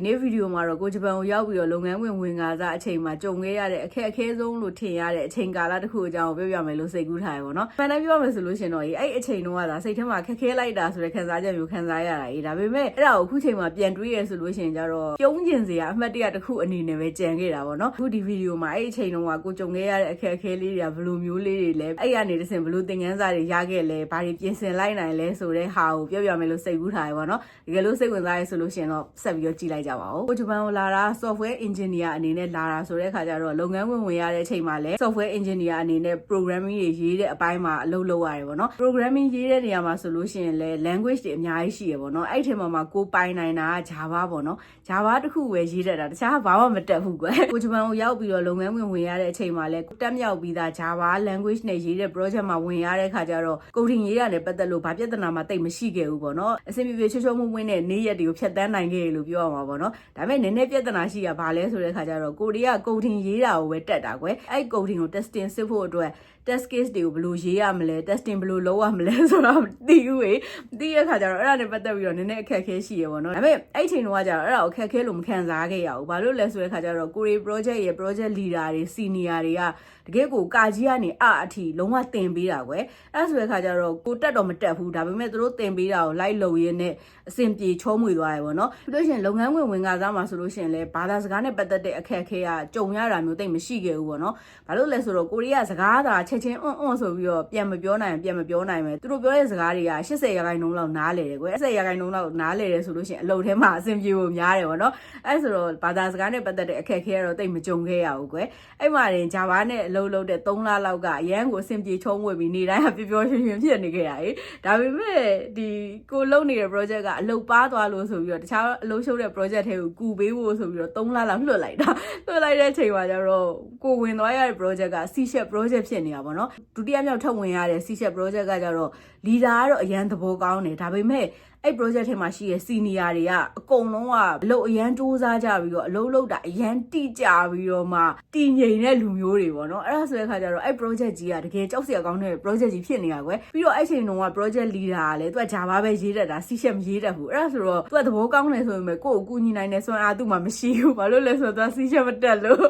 ဒီနေ့ဗီဒီယိုမှာတော့ကိုဂျပန်ကိုရောက်ပြီးတော့လုပ်ငန်းဝင်ဝင်ကားစားအချိန်မှာကြုံခဲ့ရတဲ့အခက်အခဲဆုံးလို့ထင်ရတဲ့အချိန်ကာလတစ်ခုအကြောင်းကိုပြောပြမယ်လို့စိတ်ကူးထားရပါတော့။မှန်တယ်ပြောရမယ်ဆိုလို့ရှင်တော့အဲ့အချိန်တုန်းကသာစိတ်ထဲမှာခက်ခဲလိုက်တာဆိုတဲ့ခံစားချက်မျိုးခံစားရတာကြီးဒါပေမဲ့အဲ့ဒါကိုအခုချိန်မှာပြန်တွေးရဆိုလို့ရှင်ကြတော့ပြုံးကျင်စရာအမှတ်တရတစ်ခုအနေနဲ့ပဲကြံခဲ့တာပေါ့နော်။အခုဒီဗီဒီယိုမှာအဲ့အချိန်တုန်းကကိုကြုံခဲ့ရတဲ့အခက်အခဲလေးတွေကဘယ်လိုမျိုးလေးတွေလဲအဲ့ရနေတစ်ဆင့်ဘယ်လိုသင်ခန်းစာတွေရခဲ့လဲဘာတွေပြင်ဆင်လိုက်နိုင်လဲဆိုတဲ့ဟာကိုပြောပြမယ်လို့စိတ်ကူးထားရပါတော့။တကယ်လို့စိတ်ဝင်စားရဆိုလို့ရှင်တော့ဆက်ပြီးတော့ကြည့်လိုက်ကြပါဦး။ကိုဂျပန်ကိုလာတာ software engineer အနေနဲ့လာတာဆိုတဲ့အခါကျတော့လုပ်ငန်းဝင်ဝင်ရတဲ့အချိန်မှာလည်း software engineer အနေနဲ့ programming တွေရေးတဲ့အပိုင်းမှာအလုပ်လုပ်ရတယ်ပေါ့နော် programming ရေးတဲ့နေရာမှာဆိုလို့ရှိရင်လည်း language တွေအများကြီးရှိရပေါ့နော်အဲ့ဒီထဲမှာမှာကိုပိုင်နိုင်တာက Java ပေါ့နော် Java တခုပဲရေးတတ်တာတခြားဘာမှမတက်ဘူးကွယ်ကိုဂျပန်ကိုရောက်ပြီးတော့လုပ်ငန်းဝင်ဝင်ရတဲ့အချိန်မှာလည်းတက်မြောက်ပြီးသား Java language နဲ့ရေးတဲ့ project မှာဝင်ရတဲ့အခါကျတော့ coding ရေးရတယ်ပတ်သက်လို့ဘာပြဿနာမှတိတ်မရှိခဲ့ဘူးပေါ့နော်အဆင်ပြေပြေချွတ်ချွတ်မွေ့မွေ့နဲ့နေ့ရက်တွေကိုဖြတ်တန်းနိုင်ခဲ့ရလို့ပြောရမှာပေါ့နော်ဒါပေမဲ့နည်းနည်းပြဿနာရှိရဘာလဲဆိုတဲ့အခါကျတော့ကိုရီးယား coding ရေးတာကိုပဲတက်တာကွယ်အဲ့ coding ကို testing စစ်ဖို့အတွက် test case တွေကိုဘယ်လိုရေးရမလဲ testing ဘယ်လိုလုပ်ရမလဲဆိုတော့မသိဘူးလေမသိတဲ့ခါကျတော့အဲ့ဒါနဲ့ပတ်သက်ပြီးတော့နည်းနည်းအခက်အခဲရှိရပေါ့နော်ဒါပေမဲ့အဲ့ချိန်တုန်းကကျတော့အဲ့ဒါကိုအခက်အခဲလို့မခံစားခဲ့ရဘူးဘာလို့လဲဆိုတဲ့ခါကျတော့ကိုရီ project ရဲ့ project leader တွေ senior တွေကတကယ်ကိုကာကြီးကနေအအထိလုံးဝတင်ပေးတာကွယ်အဲ့ဆိုတဲ့ခါကျတော့ကိုတက်တော့မတက်ဘူးဒါပေမဲ့သူတို့တင်ပေးတာကိုလိုက်လုပ်ရင်းနဲ့အဆင်ပြေချောမွေသွားရပေါ့နော်ပြီးလို့ရှိရင်လုပ်ငန်းဝင်ဝင်ကစားမှာဆိုလို့ရှိရင်လည်းဘာသာစကားနဲ့ပတ်သက်တဲ့အခက်အခဲကကြုံရတာမျိုးတိတ်မရှိခဲ့ဘူးပေါ့နော်ဘာလို့လဲဆိုတော့ကိုရီးယားစကားသာချက်ချင်းအွန်းအွန်းဆိုပြီးတော့ပြန်မပြောနိုင်ပြန်မပြောနိုင်ပဲသူတို့ပြောတဲ့စကားတွေက80ရာခိုင်နှုန်းလောက်နားလေတယ်ကွယ်80ရာခိုင်နှုန်းလောက်နားလေတယ်ဆိုလို့ရှိရင်အလုပ်ထဲမှာအဆင်ပြေဖို့များတယ်ပေါ့နော်အဲ့ဆိုတော့ဘာသာစကားနဲ့ပတ်သက်တဲ့အခက်အခဲကတော့တိတ်မကြုံခဲ့ရဘူးကွယ်အဲ့မှာတင် Java နဲ့အလုပ်လုပ်တဲ့3လလောက်ကအရန်ကိုအဆင်ပြေချုံးဝေပြီးနေတိုင်းကပျော်ပျော်ရွှင်ရွှင်ဖြစ်နေခဲ့ရည်ဒါပေမဲ့ဒီကိုလုပ်နေတဲ့ project ကအလုပ်ပါသွားလို့ဆိုပြီးတော့တခြားအလုပ်ရှုပ်တဲ့ project တွေကိုကူပေးဖို့ဆိုပြီးတော့3လလောက်လွှတ်လိုက်တာလွှတ်လိုက်တဲ့အချိန်မှာကျတော့ကိုဝင်သွားရတဲ့ project က C-sharp project ဖြစ်နေတာပေါ့နော်ဒုတိယမြောက်ထပ်ဝင်ရတဲ့ C-sharp project ကကျတော့ leader ကတော့အရန်သဘောကောင်းတယ်ဒါပေမဲ့ အဲ့ project ထဲမှာရှိတဲ့ senior တွေကအကုန်လုံးကအလုပ်အရန်စူးစမ်းကြပြီးတော့အလုပ်လုပ်တာအရန်တိကျပြီးတော့မှတည်ငြိမ်တဲ့လူမျိုးတွေပေါ့နော်အဲ့ဒါဆိုတဲ့ခါကျတော့အဲ့ project ကြီးကတကယ်ကြောက်စရာကောင်းတဲ့ project ကြီးဖြစ်နေတာကွယ်ပြီးတော့အဲ့ချိန်တုန်းက project leader ကလည်းသူက Java ပဲရေးတတ်တာ C# မရေးတတ်ဘူးအဲ့ဒါဆိုတော့သူကသဘောကောင်းတယ်ဆိုပေမဲ့ကိုယ့်ကိုကူညီနိုင်တဲ့စွမ်းအားသူ့မှာမရှိဘူးဘာလို့လဲဆိုတော့သူက C# မတက်လို့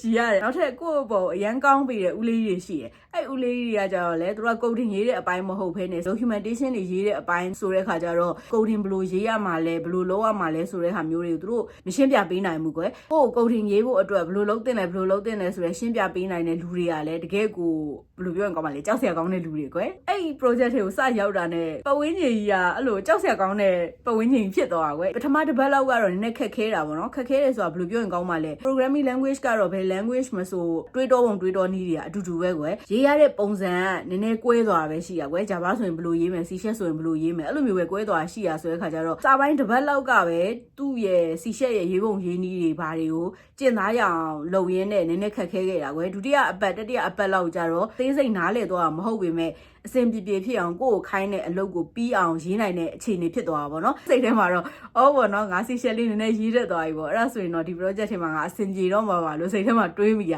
ရှိရတယ်နောက်ထပ်ကိုယ့်အပေါ်အရန်ကောင်းပြီးတဲ့ဦးလေးတွေရှိတယ်အဲ့ဦးလေးတွေကကြတော့လေသူက coding ရေးတဲ့အပိုင်းမဟုတ်ဘဲနဲ့ documentation တွေရေးတဲ့အပိုင်းဆိုတဲ့ခါကျတော့ coding ဘယ်လိုရေးရမှာလဲဘယ်လိုလုပ်ရမှာလဲဆိုတဲ့ဟာမျိုးတွေကိုသူတို့မရှင်းပြပေးနိုင်ဘူးကွယ်ကိုယ့်ကို coding ရေးဖို့အတွက်ဘယ်လိုလုပ်တင်လဲဘယ်လိုလုပ်တင်လဲဆိုရယ်ရှင်းပြပေးနိုင်တဲ့လူတွေကလည်းတကယ်ကိုဘယ်လိုပြောရင်ကောင်းပါလဲကြောက်စရာကောင်းတဲ့လူတွေကွယ်အဲ့ဒီ project တွေကိုစရောက်တာနဲ့ပတ်ဝန်းကျင်ကြီးကအဲ့လိုကြောက်စရာကောင်းတဲ့ပတ်ဝန်းကျင်ကြီးဖြစ်သွားတာကွယ်ပထမတစ်ပတ်လောက်ကတော့နည်းနည်းခက်ခဲတာပေါ့နော်ခက်ခဲတယ်ဆိုတာဘယ်လိုပြောရင်ကောင်းပါလဲ programming language ကတော့ဘယ် language မဆိုတွေးတောပုံတွေးတောနည်းတွေကအတူတူပဲကွယ်ရေးရတဲ့ပုံစံကနည်းနည်းကွဲသွားတာပဲရှိရကွယ် Java ဆိုရင်ဘယ်လိုရေးမယ် C# ဆိုရင်ဘယ်လိုရေးမယ်အဲ့လိုမျိုးပဲကွဲသွားရှိရဆိုတဲ့ခါကျတော့စာပိုင်းတစ်ပတ်လောက်ကပဲသူ့ရဲ့ C# ရဲ့ရေးပုံရေးနည်းတွေဘာတွေကိုကျင့်သားရအောင်လုပ်ရင်းနဲ့နည်းနည်းခက်ခဲခဲ့တာကွယ်ဒုတိယအပတ်တတိယအပတ်လောက်ကျတော့သေးစိတ်နားလေတော့မဟုတ်ပေမဲ့ အဆင်ပြေပြေဖြစ်အောင်ကိုယ့်ကိုခိုင်းတဲ့အလုပ်ကိုပြီးအောင်ရေးနိုင်တဲ့အခြေအနေဖြစ်သွားတာပေါ့နော်စိတ်ထဲမှာတော့အော်ဘောနော်ငါစီရှယ်လေးနည်းနည်းရေးတတ်သွားပြီပေါ့အဲ့ဒါဆိုရင်တော့ဒီ project ထဲမှာငါအဆင်ပြေတော့မှာပါလို့စိတ်ထဲမှာတွေးမိရ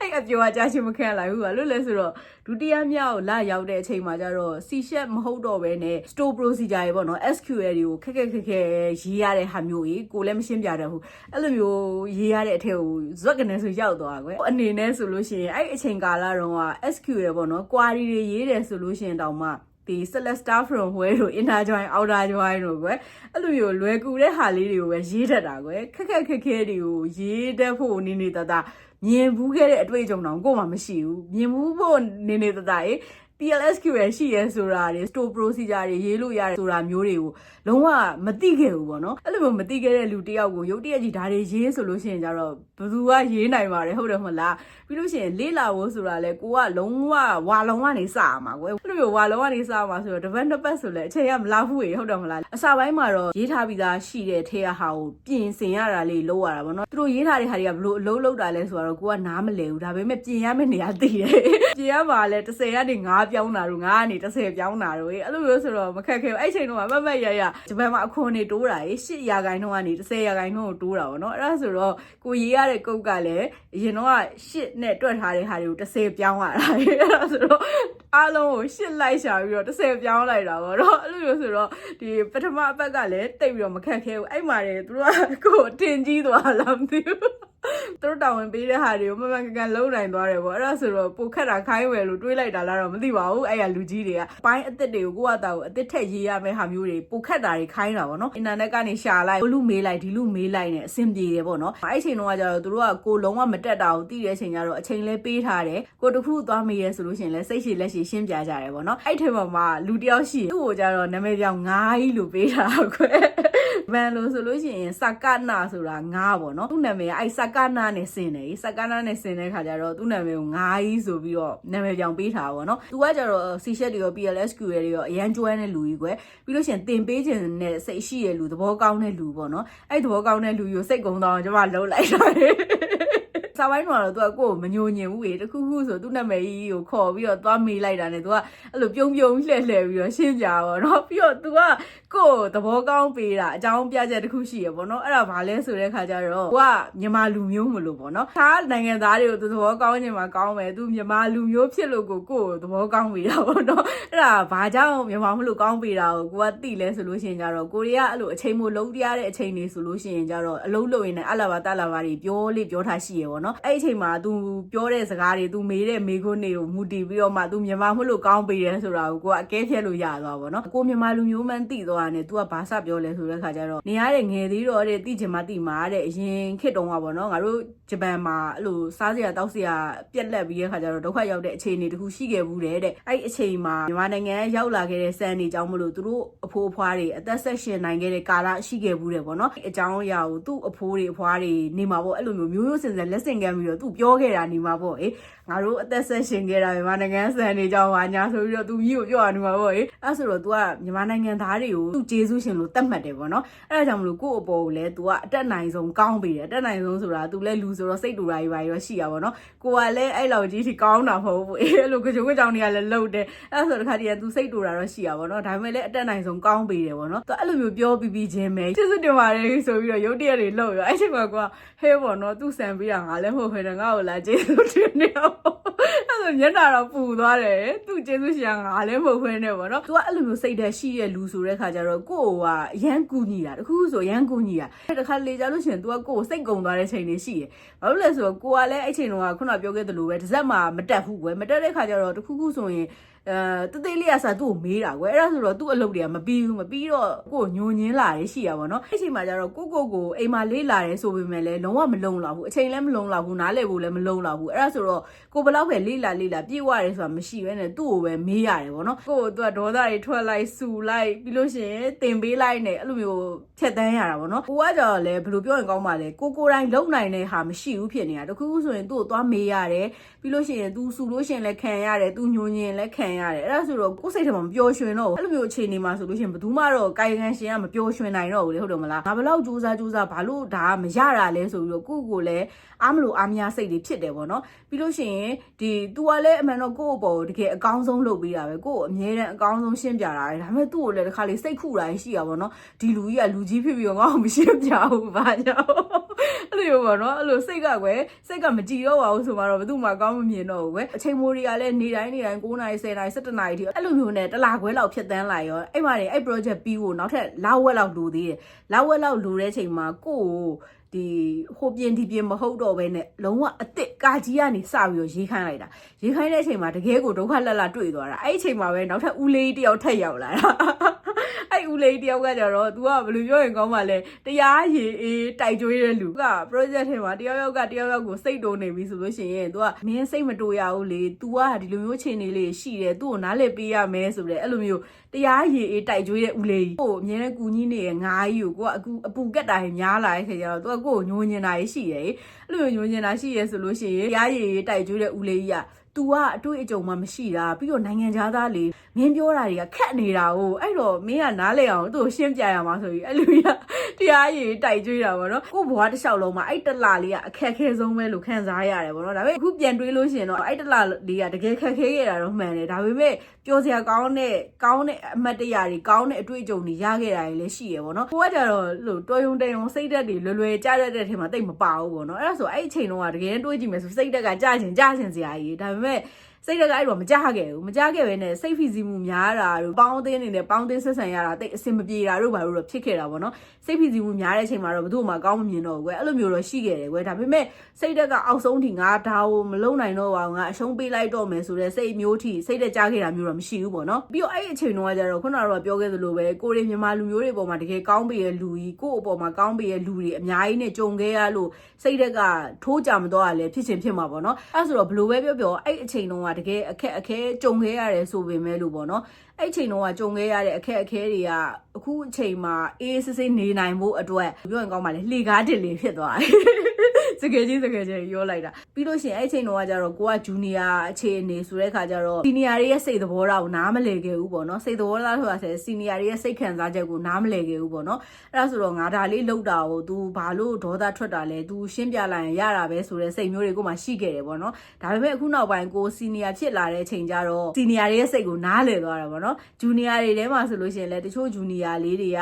အဲ့အပြောအကြချင်းမခံလိုက်ဘူးကလို့လဲဆိုတော့ဒုတိယမြောက်လရောက်တဲ့အချိန်မှာကျတော့ C# မဟုတ်တော့ဘဲနဲ့ store procedure တွေပေါ့နော် SQL တွေကိုခက်ခက်ခက်ခက်ရေးရတဲ့ဟာမျိုးကြီးကိုလည်းမရှင်းပြတတ်ဘူးအဲ့လိုမျိုးရေးရတဲ့အထက်ကိုဇွက်ကနေဆိုရောက်သွားကွယ်အနေနဲ့ဆိုလို့ရှိရင်အဲ့အချိန်ကာလတုန်းက SQL ပေါ့နော် query တွေရေးတယ်ဆိုလို့ရှိရင်တောင်မှဒီ Celestar from where တို့ inner join outer join တို့ကွယ်အဲ့လိုမျိုးလွယ်ကူတဲ့ဟာလေးတွေကိုပဲရေးတတ်တာကွယ်ခက်ခက်ခက်ခဲတွေကိုရေးတတ်ဖို့နေနေတတမြင်ဘူးခဲ့တဲ့အတွေ့အကြုံတောင်ကို့မှာမရှိဘူးမြင်ဘူးဖို့နေနေတတရေ PLSQL ရှိရဲဆိုတာတွေ store procedure တွေရေးလို့ရတယ်ဆိုတာမျိုးတွေကိုလုံးဝမသိခဲ့ဘူးပေါ့နော်အဲ့လိုမျိုးမသိခဲ့တဲ့လူတယောက်ကိုရုတ်တရက်ကြီးဒါတွေရေးဆိုလို့ရှိရင်ကြတော့ဘယ်သူကရေးနိုင်ပါတယ်ဟုတ်တယ်မလားပြီးလို့ရှိရင်လေးလာဖို့ဆိုတာလဲကိုကလုံးဝဝါလုံးကနေစရမှာကွယ်အဲ့လိုမျိုးဝါလုံးကနေစရမှာဆိုတော့တစ်ပတ်နှစ်ပတ်ဆိုလဲအချိန်ကမလောက်ဘူးရေဟုတ်တယ်မလားအစပိုင်းမှာတော့ရေးထားပြီးသားရှိတဲ့ထဲကဟာကိုပြင်ဆင်ရတာလေးလုပ်ရတာပေါ့နော်သူတို့ရေးထားတဲ့ဟာတွေကဘလို့အလုံးလုံးတာလဲဆိုတော့ကိုကနားမလဲဘူးဒါပေမဲ့ပြင်ရမယ့်နေရာသိတယ်ပြင်ရမှာလဲ30ကနေ9ပြောင်းတာတို့9ကနေ30ပြောင်းတာတို့အဲ့လိုမျိုးဆိုတော့မခက်ခဲဘူးအဲ့ချိန်တော့မမတ်ရရဂျပန်မှာအခွန်နေတိုးတာရေ8ရာခိုင်နှုန်းကနေ30ရာခိုင်နှုန်းကိုတိုးတာပေါ့နော်အဲ့ဒါဆိုတော့ကိုရေးရတဲ့ကုတ်ကလည်းအရင်တော့8နဲ့တွက်ထားတဲ့ဟာတွေကို30ပြောင်းရတာရေအဲ့ဒါဆိုတော့အားလုံးကို8လိုက်ရှာပြီးတော့30ပြောင်းလိုက်တာပေါ့နော်အဲ့လိုမျိုးဆိုတော့ဒီပထမအပတ်ကလည်းတိတ်ပြီးတော့မခက်ခဲဘူးအဲ့မှာလေသူတို့ကကိုယ်တင်ကြီးသွားလားမသိဘူး သူတို့တောင်းဝင်ပေးတဲ့ဟာတွေကိုမမကန်ကန်လုံးနိုင်သွားတယ်ပေါ့အဲ့ဒါဆိုတော့ပိုခက်တာခိုင်းဝယ်လို့တွေးလိုက်တာလားတော့မသိပါဘူးအဲ့ရလူကြီးတွေကပိုင်းအစ်စ်တွေကိုကိုယ့်အတာကိုအစ်စ်ထက်ရေးရမယ့်ဟာမျိုးတွေပိုခက်တာတွေခိုင်းတာပေါ့နော်အင်တာနက်ကနေရှာလိုက်လူမေးလိုက်ဒီလူမေးလိုက်နဲ့အဆင်ပြေတယ်ပေါ့နော်အဲ့အချိန်တုန်းကကျတော့သူတို့ကကိုလုံးဝမတက်တာကိုသိတဲ့အချိန်ကျတော့အချိန်လဲပေးထားတယ်ကိုတခုသွားမေးရဲဆိုလို့ရှိရင်လဲစိတ်ရှိလက်ရှိရှင်းပြကြတယ်ပေါ့နော်အဲ့ထက်မှမှလူတယောက်ရှိသူ့ကိုကျတော့နာမည်ပြောင်းငါးကြီးလို့ပေးတာကွယ်ဗန်လို့ဆိုလို့ရှိရင်စကနာဆိုတာငါးပေါ့နော်သူ့နာမည်ကအဲ့စကနာနဲ့ဆင်တယ်စကနာနဲ့ဆင်တဲ့ခါကျတော့သူ့နာမည်ကိုငါးကြီးဆိုပြီးတော့နာမည်ပြောင်းပေးထားပါပေါ့နော်သူကကျတော့ C shet တွေရော PLSQL တွေရောအရန်ကျွမ်းတဲ့လူကြီးကွယ်ပြီးလို့ရှိရင်တင်ပေးခြင်းနဲ့စိတ်ရှိတဲ့လူသဘောကောင်းတဲ့လူပေါ့နော်အဲ့သဘောကောင်းတဲ့လူကိုစိတ်ကုံတော့ကျွန်မလုံးလိုက်တာ စာပိုင်းတော့သူကကိုယ်ကိုမညိုညင်ဘူးလေတခုခုဆိုသူ့နာမည်ကြီးကိုခေါ်ပြီးတော့သွားမေးလိုက်တာနဲ့သူကအဲ့လိုပြုံးပြုံးလှဲ့လှဲ့ပြီးတော့ရှင်းပြပါတော့ပြီးတော့သူကကိုယ်သဘောကောင်းပေးတာအကြောင်းပြချက်တစ်ခုရှိရပေါ့နော်အဲ့ဒါဘာလဲဆိုတဲ့ခါကျတော့ကိုကမြန်မာလူမျိုးမလို့ပေါ့နော်ဒါနိုင်ငံသားတွေကိုသူသဘောကောင်းခြင်းမှာကောင်းမယ်သူမြန်မာလူမျိုးဖြစ်လို့ကိုကိုယ်သဘောကောင်းပေးတာပေါ့နော်အဲ့ဒါဘာကြောင့်မြန်မာမလို့ကောင်းပေးတာကိုကိုကသိလဲဆိုလို့ရှိရင်ကြတော့ကိုရီးယားအဲ့လိုအချိန်မို့လုံးတရားတဲ့အချိန်တွေဆိုလို့ရှိရင်ကြတော့အလုံးလုံးရင်းနဲ့အလာဘာတလာဘာတွေပြောလေးပြောထားရှိရပေါ့နော်အဲ့အချိန်မှာ तू ပြောတဲ့စကားတွေ तू မေးတဲ့မေးခွန်းတွေကိုမူတည်ပြီးတော့မှ तू မြန်မာမလို့ကောင်းပေးတယ်ဆိုတာကိုကိုကအကဲဖြတ်လို့ရသွားပါတော့ကိုမြန်မာလူမျိုးမှန်းသိသွားတယ် तू ကဘာစပြောလဲဆိုတဲ့ခါကျတော့နေရတဲ့ငယ်သေးတော့တဲ့သိချင်မှသိမှာတဲ့အရင်ခေတ်တုန်းကပေါ့နော်ငါတို့ဂျပန်မှာအဲ့လိုစားစရာတောက်စရာပြက်လက်ပြီးတဲ့ခါကျတော့ဒုက္ခရောက်တဲ့အခြေအနေတခုရှိခဲ့ဘူးတဲ့တဲ့အဲ့အချိန်မှာမြန်မာနိုင်ငံရောက်လာခဲ့တဲ့စံနေကြောင်းမလို့သူတို့အဖိုးအဖွားတွေအသက်ဆက်ရှင်နိုင်ခဲ့တဲ့ကာလရှိခဲ့ဘူးတဲ့ပေါ့နော်အကြောင်းအရာကိုသူ့အဖိုးတွေအဖွားတွေနေမှာပေါ့အဲ့လိုမျိုးမျိုးမျိုးစင်စင်လက်ဆင့် ကမ်းပြီးတော့သူပြောခဲ့တာနေမှာပေါ့အေးငါတို့အသက်ဆက်ရှင်ခဲ့တာမြန်မာနိုင်ငံစံနေကြောင်းဟာညာဆိုပြီးတော့သူကြီးကိုပြောရနေမှာပေါ့အေးအဲ့ဆိုတော့ तू ကမြန်မာနိုင်ငံသားတွေကိုသူကျေးဇူးရှင်လို့သတ်မှတ်တယ်ပေါ့နော်အဲ့ဒါကြောင့်မလို့ကိုယ့်အပေါ်ကိုလည်း तू ကအတက်နိုင်ဆုံးကောင်းပေးတယ်အတက်နိုင်ဆုံးဆိုတာ तू လည်းလူဆိုတော့စိတ်တူတာကြီးပါရောရှိရပါတော့ကိုကလည်းအဲ့လောက်ကြီးထိကောင်းတာမဟုတ်ဘူးအေးအဲ့လိုကြိုးကြောင်တွေကလည်းလှုပ်တယ်အဲ့ဆိုတခါတည်းက तू စိတ်တူတာတော့ရှိရပါတော့ဒါပေမဲ့လည်းအတက်နိုင်ဆုံးကောင်းပေးတယ်ပေါ့နော် तू အဲ့လိုမျိုးပြောပြီးပြီးချင်းပဲကျေးဇူးတင်ပါတယ်ဆိုပြီးတော့ရုပ်တရက်တွေလှုပ်ရောအဲ့ချိန်မှာကွာဟဲပေါ့နော် तू ဆန်ပေးတာငါလည်း မဟုတ်ဖ ೇನೆ ငါ့ကိုလာကျေးဇူးတင်နေအောင်အဲ့ဆိုမျက်နှာတော့ပူသွားတယ်သူကျေးဇူးရှင်ကငါလည်းမဟုတ်ဖ ೇನೆ ပေါ့နော် तू ကအဲ့လိုမျိုးစိတ်ဓာတ်ရှိတဲ့လူဆိုတဲ့ခါကျတော့ကိုယ့်ကအရန်ကူညီတာတခုခုဆိုရန်ကူညီတာအဲ့တခါလေကြလို့ရှိရင် तू ကကိုယ့်ကိုစိတ်ကုံသွားတဲ့ချိန်တွေရှိတယ်ဘာလို့လဲဆိုတော့ကိုကလည်းအဲ့ချိန်တုန်းကခုနပြောခဲ့သလိုပဲတစ်စက်မှာမတက်ဘူးကွယ်မတက်တဲ့ခါကျတော့တခုခုဆိုရင် အဲတသေးလေးကစားသူ့ကိုမေးတာကွယ်အဲ့ဒါဆိုတော့သူ့အလုပ်တွေကမပြီးဘူးမပြီးတော့ကိုညိုညင်းလာတယ်ရှိရပါတော့အဲ့ချိန်မှာကျတော့ကိုကိုကိုအိမ်မှာလေးလာတယ်ဆိုပေမဲ့လည်းလုံးဝမလုံလောက်ဘူးအချိန်လည်းမလုံလောက်ဘူးနားလည်ဖို့လည်းမလုံလောက်ဘူးအဲ့ဒါဆိုတော့ကိုဘလောက်ပဲလေးလာလေးလာပြေးွားတယ်ဆိုတာမရှိဘဲနဲ့သူ့ကိုပဲမေးရတယ်ပေါ့နော်ကိုကသူကဒေါသတွေထွက်လိုက်စူလိုက်ပြီးလို့ရှိရင်တင်ပေးလိုက်နဲ့အဲ့လိုမျိုးဖြတ်တန်းရတာပေါ့နော်ကိုကကြတော့လည်းဘယ်လိုပြောရင်ကောင်းပါလဲကိုကိုတိုင်းလုံနိုင်တဲ့ဟာမရှိဘူးဖြစ်နေတာတခုခုဆိုရင်သူ့ကိုသွားမေးရတယ်ပြီးလို့ရှိရင် तू စူလို့ရှိရင်လည်းခံရတယ် तू ညိုညင်လည်းခံရတယ်အဲ့ဒါဆိုတော့ကိုယ်စိတ်ထဲမှာမပျော်ရွှင်တော့ဘူးအဲ့လိုမျိုးအခြေအနေမှာဆိုလို့ရှိရင်ဘယ်သူမှတော့ကာယကံရှင်ကမပျော်ရွှင်နိုင်တော့ဘူးလေဟုတ်တယ်မလားငါဘယ်လောက်ကြိုးစားကြိုးစားဘာလို့ဒါကမရတာလဲဆိုပြီးတော့ကိုယ့်ကိုယ်လည်းအားမလို့အားမရစိတ်တွေဖြစ်တယ်ပေါ့နော်ပြီးလို့ရှိရင်ဒီ तू ကလည်းအမှန်တော့ကိုယ့်အပေါ်တကယ်အကောင်းဆုံးလုပ်ပေးတာပဲကိုယ့်ကိုအမြဲတမ်းအကောင်းဆုံးရှင်းပြတာပဲဒါပေမဲ့သူ့ကိုလည်းတစ်ခါလေစိတ်ခုတာရှိရပါတော့ဒီလူကြီးကလူကြီးဖြစ်ပြီးတော့ငါ့ကိုမရှင်းပြဘူးဘာကြောင့်အဲ့လိုပေါ့နော်အဲ့လိုစိတ်ကကွယ်စိတ်ကမကြည်တော့ပါဘူးဆိုမှတော့ဘယ်သူမှကောင်းမမြင်တော့ဘူးကွယ်အချိန်မိုးတွေကလည်းနေတိုင်းနေတိုင်း9နာရီ10နာရီ17နာရီထိအဲ့လိုမျိုးနဲ့တလာခွဲလောက်ဖြစ်တန်းလာရောအဲ့မှာနေအဲ့ project ပြီးဖို့နောက်ထပ်လောက်ဝက်လောက်လိုသေးတယ်လောက်ဝက်လောက်လိုတဲ့ချိန်မှာကိုယ့်ကိုဒီဟိုပြင်းဒီပြင်းမဟုတ်တော့ဘဲနဲ့လုံးဝအစ်စ်ကာကြီးကနေစပြီးတော့ရေးခိုင်းလိုက်တာရေးခိုင်းတဲ့အချိန်မှာတကယ်ကိုဒုက္ခလက်လက်တွေ့သွားတာအဲ့အချိန်မှာပဲနောက်ထပ်ဦးလေးတယောက်ထက်ရောက်လာတာ အဲ့ဦးလေးတယောက်ကကြတော့ तू ကဘယ်လိုပြောရင်ကောင်းပါလဲတရားရည်အေးတိုက်ကြွေးတဲ့လူက project ထဲမှာတယောက်ယောက်ကတယောက်ယောက်ကိုစိတ်တုံနေပြီဆိုလို့ရှိရင် तू ကမင်းစိတ်မတူရဘူးလေ तू ကဒီလိုမျိုးအခြေအနေလေးရှိတယ်သူ့ကိုနားလည်ပေးရမယ်ဆိုတဲ့အဲ့လိုမျိုးတရားရည်အေးတိုက်ကြွေးတဲ့ဦးလေးကိုအမြဲတမ်းကူညီနေရငါးကြီးကိုကိုကအကူအပူကက်တာတွေများလာတဲ့ခါကျတော့ तू ကကိုကိုညိုညင်တာရှိတယ်အဲ့လိုမျိုးညိုညင်တာရှိရဆိုလို့ရှိရင်တရားရည်အေးတိုက်ကြွေးတဲ့ဦးလေးကြီးက तू ကအတွေ့အကြုံမှမရှိတာပြီးတော့နိုင်ငံခြားသားလေမင်းပြောတာတွေကခက်နေတာ哦အဲ့တော့မင်းကနားလေအောင်သူ့ကိုရှင်းပြရမှာဆိုပြီးအဲ့လိုရတရားရည်တိုက်ကြွေးတာပေါ့နော်ကို့ဘွားတစ်လျှောက်လုံးမှာအဲ့တလလေးကအခက်ခဲဆုံးပဲလို့ခံစားရတယ်ပေါ့နော်ဒါပေမဲ့အခုပြန်တွေးလို့ရှိရင်တော့အဲ့တလလေးကတကယ်ခက်ခဲခဲ့တာတော့မှန်တယ်ဒါပေမဲ့ပြောစရာကောင်းတဲ့ကောင်းတဲ့အမှတ်တရတွေကောင်းတဲ့အတွေ့အကြုံတွေရခဲ့တာတွေလည်းရှိရပေါ့နော်ကိုကကြတော့လို့တော်ယုံတယုံစိတ်သက်တွေလွယ်လွယ်ကြားရတဲ့ထဲမှာတိတ်မပါဘူးပေါ့နော်အဲ့ဒါဆိုအဲ့အချိန်တုန်းကတကယ်တွေးကြည့်မယ်ဆိုစိတ်သက်ကကြားချင်ကြားချင်စရာကြီးဒါပေမဲ့ စိတ်တက်ကအဲ့တော့မကြခဲ့ဘူးမကြခဲ့ပဲနဲ့စိတ်ဖိစီးမှုများတာတို့ပေါင်းအသင်းအနေနဲ့ပေါင်းအသင်းဆက်ဆံရတာတိတ်အဆင်မပြေတာတို့ဘာလို့တော့ဖြစ်ခဲ့တာပေါ့နော်စိတ်ဖိစီးမှုများတဲ့အချိန်မှာတော့ဘယ်သူမှကောင်းမမြင်တော့ဘူးကွယ်အဲ့လိုမျိုးတော့ရှိခဲ့တယ်ကွယ်ဒါပေမဲ့စိတ်တက်ကအောက်ဆုံးထိငါဒါကိုမလုံနိုင်တော့ပါဘူးငါအရှုံးပေးလိုက်တော့မယ်ဆိုတဲ့စိတ်မျိုးထိစိတ်တက်ကြခဲ့တာမျိုးတော့မရှိဘူးပေါ့နော်ပြီးတော့အဲ့အချိန်တုန်းကကျတော့ခုနကတော့ပြောခဲ့သလိုပဲကိုရီမြန်မာလူမျိုးတွေပေါ်မှာတကယ်ကောင်းပေရဲ့လူကြီးကို့အပေါ်မှာကောင်းပေရဲ့လူတွေအများကြီးနဲ့ကြုံခဲ့ရလို့စိတ်တက်ကထိုးကြမတော့ရလဲဖြစ်ချင်းဖြစ်မှာပေါ့နော်အဲ့ဆိုတော့ဘလို့ပဲပြောပြောအဲ့အချိန်တုန်းကတကယ်အခက်အခဲကြုံခဲ့ရတယ်ဆိုပေမဲ့လို့ပေါ့နော်အဲ့အချိန်တုန်းကကြုံခဲ့ရတဲ့အခက်အခဲတွေကအခုအချိန်မှာအေးစစ်စစ်နေနိုင်ဖို့အတွက်ပြောရင်ကောင်းပါလေလှေကားတင်လေဖြစ်သွားတယ် စကယ်ကြီးစကယ်ကြီးပြောလိုက်တာပြီးလို့ရှိရင်အဲ့အချိန်တုန်းကကျတော့ကိုကဂျူနီယာအခြေအနေဆိုတဲ့ခါကျတော့စီနီယာတွေရဲ့စိတ်သဘောထားကိုနားမလည်ခဲ့ဘူးပေါ့နော်စိတ်သဘောထားဆိုတာဆိုစီနီယာတွေရဲ့စိတ်ခံစားချက်ကိုနားမလည်ခဲ့ဘူးပေါ့နော်အဲ့ဒါဆိုတော့ငါဒါလေးလောက်တာကို तू ဘာလို့ဒေါသထွက်တာလဲ तू ရှင်းပြလိုက်ရင်ရတာပဲဆိုတဲ့စိတ်မျိုးတွေကိုမှရှိခဲ့တယ်ပေါ့နော်ဒါပေမဲ့အခုနောက်ပိုင်းကိုစီနီယာဖြစ်လာတဲ့အချိန်ကျတော့စီနီယာတွေရဲ့စိတ်ကိုနားလည်သွားတာပေါ့နော်ဂျူနီယာတွေထဲမှာဆိုလို့ရှိရင်လည်းတချို့ဂျူနီယာလေးတွေက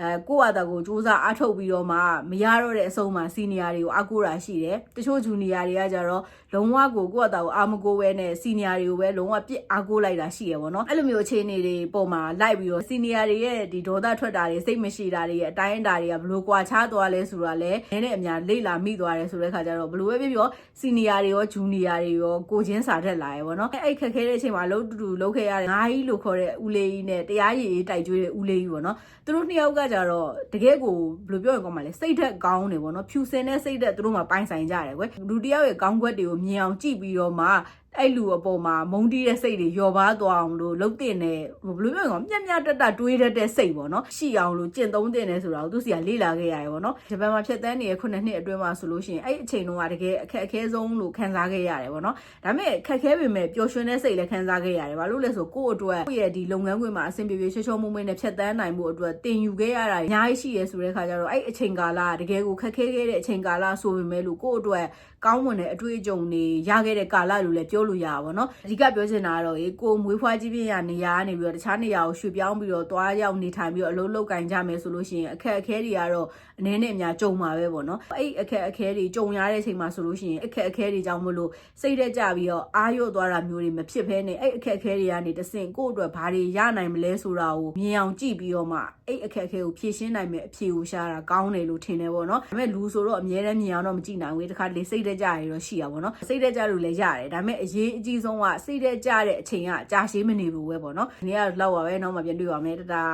အဲကိုယ့်အတာကိုစူးစမ်းအားထုတ်ပြီးတော့မှမရတော့တဲ့အဆုံးမှာစီနီယာတွေကိုအကူတာရှိတယ်တချို့ဂျူနီယာတွေကကြတော့လုံးဝကိုကိုယ့်အတာကိုအာမကိုပဲနဲ့စီနီယာတွေကိုပဲလုံးဝပြစ်အားကိုလိုက်တာရှိရပေါ့နော်အဲ့လိုမျိုးအခြေအနေတွေပုံမှာလိုက်ပြီးတော့စီနီယာတွေရဲ့ဒီဒေါသထွက်တာတွေစိတ်မရှိတာတွေရဲ့အတိုင်းအတာတွေကဘလို့ကွာခြားသွားလဲဆိုတာလဲနည်းနည်းအများလေ့လာမိသွားတယ်ဆိုတဲ့ခါကျတော့ဘလို့ပဲပြောပြောစီနီယာတွေရောဂျူနီယာတွေရောကိုချင်းစာထက်လာရပေါ့နော်အဲ့ခက်ခဲတဲ့အချိန်မှာလုံးတူတူလုံးခဲ့ရတဲ့ငါးကြီးလို့ခေါ်တဲ့ဦးလေးကြီးနဲ့တရားရည်ရေးတိုက်ကျွေးတဲ့ဦးလေးကြီးပေါ့နော်သူတို့နှစ်ယောက်ကကြတော့တကယ်ကိုဘယ်လိုပြောရင်ကောင်းမလဲစိတ်ဓာတ်ကောင်းတယ်ပေါ့နော်ဖြူစင်တဲ့စိတ်ဓာတ်သူတို့မှပိုင်ဆိုင်ကြတယ်ကွယ်လူတစ်ယောက်ရဲ့ကောင်းကွက်တွေကိုမြင်အောင်ကြည့်ပြီးတော့မှအဲ့လူအပေါ်မှာမုန်းတီးတဲ့စိတ်တွေလျော်ပါသွားအောင်လို့လုပ်တင်တယ်ဘယ်လိုပြောရင်ကောမျက်မျက်တက်တက်တွေးတတ်တဲ့စိတ်ပေါ့နော်ရှိအောင်လို့ကျင့်သုံးတင်တယ်ဆိုတာကိုသူစီကလေ့လာခဲ့ရတယ်ပေါ့နော်ဂျပန်မှာဖြတ်တန်းနေတဲ့ခုနှစ်နှစ်အတွင်းမှာဆိုလို့ရှိရင်အဲ့အချိန်တုန်းကတကယ်အခက်အခဲဆုံးလို့ခံစားခဲ့ရတယ်ပေါ့နော်ဒါပေမဲ့ခက်ခဲပေမဲ့ပျော်ရွှင်တဲ့စိတ်လည်းခံစားခဲ့ရတယ်ဘာလို့လဲဆိုကိုယ့်အတွက်ကိုယ့်ရဲ့ဒီလုပ်ငန်းခွင်မှာအဆင်ပြေပြေချောချောမွေ့မွေ့နဲ့ဖြတ်တန်းနိုင်မှုအတွက်တင်ယူခဲ့ရတာအများကြီးရှိရဲဆိုတဲ့ခါကျတော့အဲ့အချိန်ကာလကတကယ်ကိုခက်ခဲခဲ့တဲ့အချိန်ကာလဆိုပေမဲ့လို့ကိုယ့်အတွက်ကောင်းမွန်တဲ့အတွေ့အကြုံတွေရခဲ့တဲ့ကာလလို့လည်းပြောလို့ရတာပေါ့နော်အဓိကပြောချင်တာကတော့အေးကိုမွေးဖွားကြီးပြင်းရနေရာကနေပြီးတော့တခြားနေရာကိုရွှေ့ပြောင်းပြီးတော့သွားရောက်နေထိုင်ပြီးတော့အလုပ်လုပ်ကင်ကြမယ်ဆိုလို့ရှိရင်အခက်အခဲတွေကတော့အနည်းနဲ့အများကြုံမှာပဲပေါ့နော်အဲ့အခက်အခဲတွေကြုံရတဲ့အချိန်မှာဆိုလို့ရှိရင်အခက်အခဲတွေကြောင့်မလို့စိတ်တက်ကြပြီးတော့အာရုံသွားတာမျိုးတွေမဖြစ်ဘဲနဲ့အဲ့အခက်အခဲတွေကနေတဆင့်ကိုယ့်အတွက်ဘာတွေရနိုင်မလဲဆိုတာကိုမြင်အောင်ကြည့်ပြီးတော့မှ အဲ့အခက်အခဲကိုဖြေရှင်းနိုင်မယ်အဖြေကိုရှာတာကောင်းတယ်လို့ထင်တယ်ပေါ့နော်ဒါပေမဲ့လူဆိုတော့အများနဲ့မြင်အောင်တော့မကြည့်နိုင်ဘူးတခါတလေစိတ်တက်ကြရတော့ရှိရပါတော့စိတ်တက်ကြလို့လည်းရတယ်ဒါပေမဲ့အရေးအကြီးဆုံးကစိတ်တက်ကြတဲ့အချိန်ကကြာရှည်မနေဘူးပဲပေါ့နော်ဒီနေ့ကတော့လောက်ပါပဲနောက်မှပြန်တွေ့ပါမယ်တတာ